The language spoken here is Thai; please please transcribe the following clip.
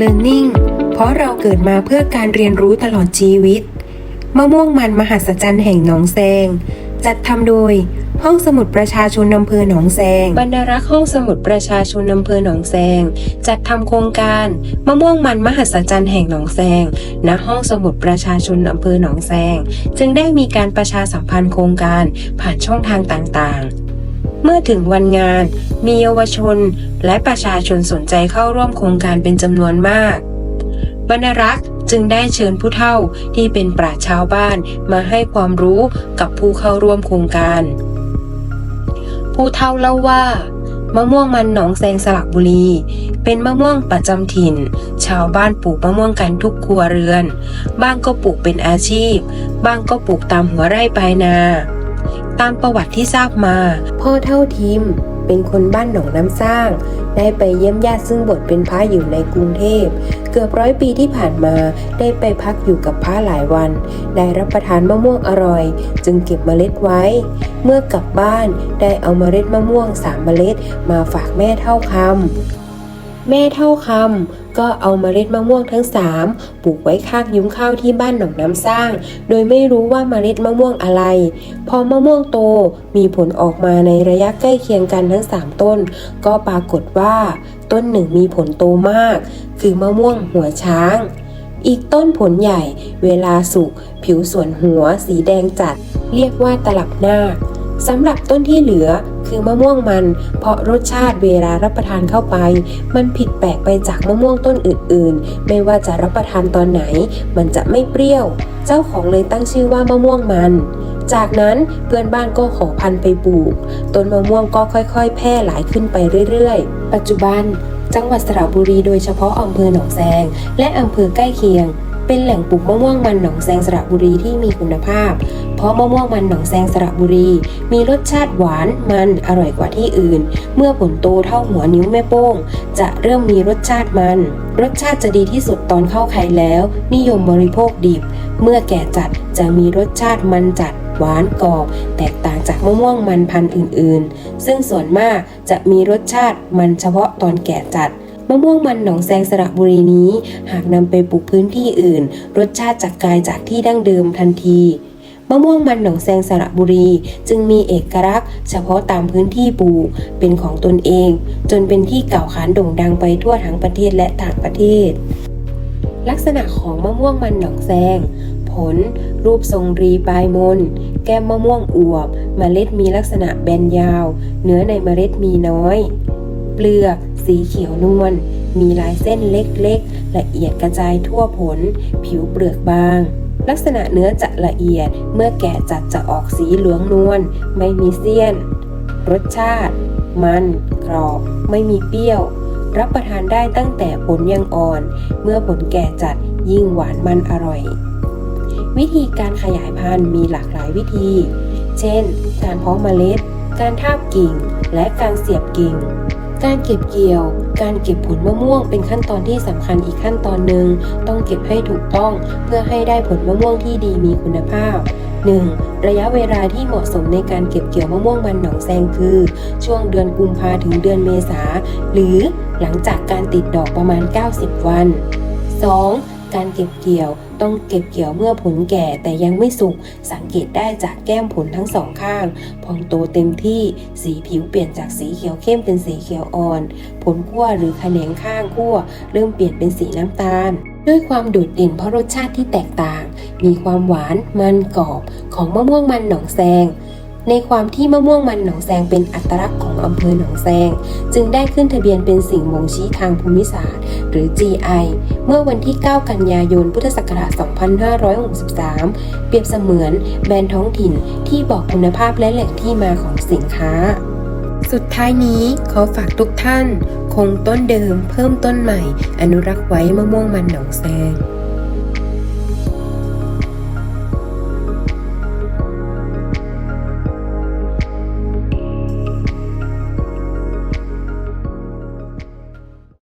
Learning เพราะเราเกิดมาเพื่อการเรียนรู้ตลอดชีวิต มะม่วงมันมหัศจรรย์แห่งหนองแซง จัดทำโดยห้องสมุดประชาชนอำเภอหนองแซง บรรณารักษ์ห้องสมุดประชาชนอำเภอหนองแซง จัดทำโครงการมะม่วงมันมหัศจรรย์แห่งหนองแซง ณ ห้องสมุดประชาชนอำเภอหนองแซง จึงได้มีการประชาสัมพันธ์โครงการผ่านช่องทางต่างๆ เมื่อถึงวันงาน มีเยาวชนและประชาชนสนใจเข้าร่วมโครงการเป็นจำนวนมาก บรรรักษ์จึงได้เชิญผู้เฒ่าที่เป็นปราชาวบ้านมาให้ความรู้กับผู้เข้าร่วมโครงการ ผู้เฒ่าเล่าว่ามะม่วงมันหนองแซงสระบุรี เป็นมะม่วงประจำถิ่น ชาวบ้านปลูกมะม่วงกันทุกครัวเรือน บ้างก็ปลูกเป็นอาชีพ บ้างก็ปลูกตามหัวไร่ปลายนา ตามประวัติที่ทราบมา พ่อเท่าทิมเป็นคนบ้านหนองน้ำสร้าง ได้ไปเยี่ยมญาติซึ่งบวชเป็นพระอยู่ในกรุงเทพ เกือบร้อยปีที่ผ่านมาได้ไปพักอยู่กับพระหลายวัน ได้รับประทานมะม่วงอร่อย จึงเก็บเมล็ดไว้ เมื่อกลับบ้านได้เอาเมล็ดมะม่วงสามเมล็ดมาฝากแม่เท่าคำแม่เท่าคำ ก็เอาเมล็ดมะม่วงทั้งสามปลูกไว้ข้างยุ้งข้าวที่บ้านหนองน้ำสร้าง โดยไม่รู้ว่าเมล็ดมะม่วงอะไร พอมะม่วงโตมีผลออกมาในระยะใกล้เคียงกันทั้ง 3 ต้น ก็ปรากฏว่าต้นหนึ่งมีผลโตมาก คือมะม่วงหัวช้าง อีกต้นผลใหญ่ เวลาสุกผิวส่วนหัวสีแดงจัด เรียกว่าตลับหน้าคสำหรับต้นที่เหลือ คือมะม่วงมัน เพราะรสชาติเวลารับประทานเข้าไป มันผิดแปลกไปจากมะม่วงต้นอื่น ๆ ไม่ว่าจะรับประทานตอนไหน มันจะไม่เปรี้ยว เจ้าของเลยตั้งชื่อว่ามะม่วงมันจากนั้นเพื่อนบ้านก็ขอพันธุ์ไปปลูก ต้นมะม่วงก็ค่อยๆ แพร่หลายขึ้นไปเรื่อยๆ ปัจจุบัน จังหวัดสระบุรีโดยเฉพาะอำเภอหนองแซง และอำเภอใกล้เคียง เป็นแหล่งปลูกมะม่วงมันหนองแซงสระบุรีที่มีคุณภาพ เพราะมะม่วงมันหนองแซงสระบุรี มีรสชาติหวานมันอร่อยกว่าที่อื่น เมื่อผลโตเท่าหัวนิ้วแม่โป้ง จะเริ่มมีรสชาติมัน รสชาติจะดีที่สุดตอนเข้าไข่แล้ว นิยมบริโภคดิบ เมื่อแก่จัดจะมีรสชาติมันจัดหวานกรอบ แตกต่างจากมะม่วงมันพันธุ์อื่น ๆ ซึ่งส่วนมากจะมีรสชาติมันเฉพาะตอนแก่จัด มะม่วงมันหนองแซงสระบุรีนี้ หากนำไปปลูกพื้นที่อื่น รสชาติจะกลายจากที่ดั้งเดิมทันทีมะม่วงมันหนองแซงสระบุรี จึงมีเอกลักษณ์ เฉพาะตามพื้นที่ปลูกเป็นของตนเอง จนเป็นที่เก่าขานโด่งดังไปทั่วทั้งประเทศและต่างประเทศ ลักษณะของมะม่วงมันหนองแซง ผล รูปทรงรีปลายมน แก้มมะม่วงอวบเมล็ดมีลักษณะแบนยาว เนื้อในเมล็ดมีน้อย เปลือก สีเขียวนวล มีลายเส้นเล็กๆ ละเอียดกระจายทั่วผล ผิวเปลือกบาง ลักษณะเนื้อจะละเอียด เมื่อแก่จัดจะออกสีเหลืองนวล ไม่มีเสี้ยน รสชาติ มัน กรอบ ไม่มีเปรี้ยว รับประทานได้ตั้งแต่ผลยังอ่อน เมื่อผลแก่จัดยิ่งหวานมันอร่อย วิธีการขยายพันธุ์มีหลากหลายวิธี เช่น การเพาะเมล็ด การทาบกิ่ง และการเสียบกิ่ง การเก็บเกี่ยว การเก็บผลมะม่วงเป็นขั้นตอนที่สำคัญอีกขั้นตอนหนึ่งต้องเก็บให้ถูกต้องเพื่อให้ได้ผลมะม่วงที่ดีมีคุณภาพ 1. ระยะเวลาที่เหมาะสมในการเก็บเกี่ยวมะม่วงมันหนองแซงคือ ช่วงเดือนกุมภาถึงเดือนเมษาหรือหลังจากการติดดอกประมาณ 90 วัน 2. การเก็บเกี่ยว ต้องเก็บเกี่ยวเมื่อผลแก่แต่ยังไม่สุก สังเกตได้จากแก้มผลทั้งสองข้าง พองโตเต็มที่สีผิวเปลี่ยนจากสีเขียวเข้มเป็นสีเขียวอ่อน ผลขั้วหรือแขนงข้างขั้วเริ่มเปลี่ยนเป็นสีน้ำตาลด้วยความโดดเด่นเพราะรสชาติที่แตกต่าง มีความหวาน มันกรอบ ของมะม่วงมันหนองแซง ในความที่มะม่วงมันหนองแซงเป็นอัตลักษณ์ของอำเภอหนองแซง จึงได้ขึ้นทะเบียนเป็นสิ่งบ่งชี้ทางภูมิศาสตร์ หรือ GI เมื่อวันที่ 9 กันยายน พุทธศักราช 2563 เปรียบเสมือนแบรนด์ท้องถิ่นที่บอกคุณภาพและแหล่งที่มาของสินค้า สุดท้ายนี้ขอฝากทุกท่าน คงต้นเดิมเพิ่มต้นใหม่ อนุรักษ์ไว้มะม่วงมันหนองแซง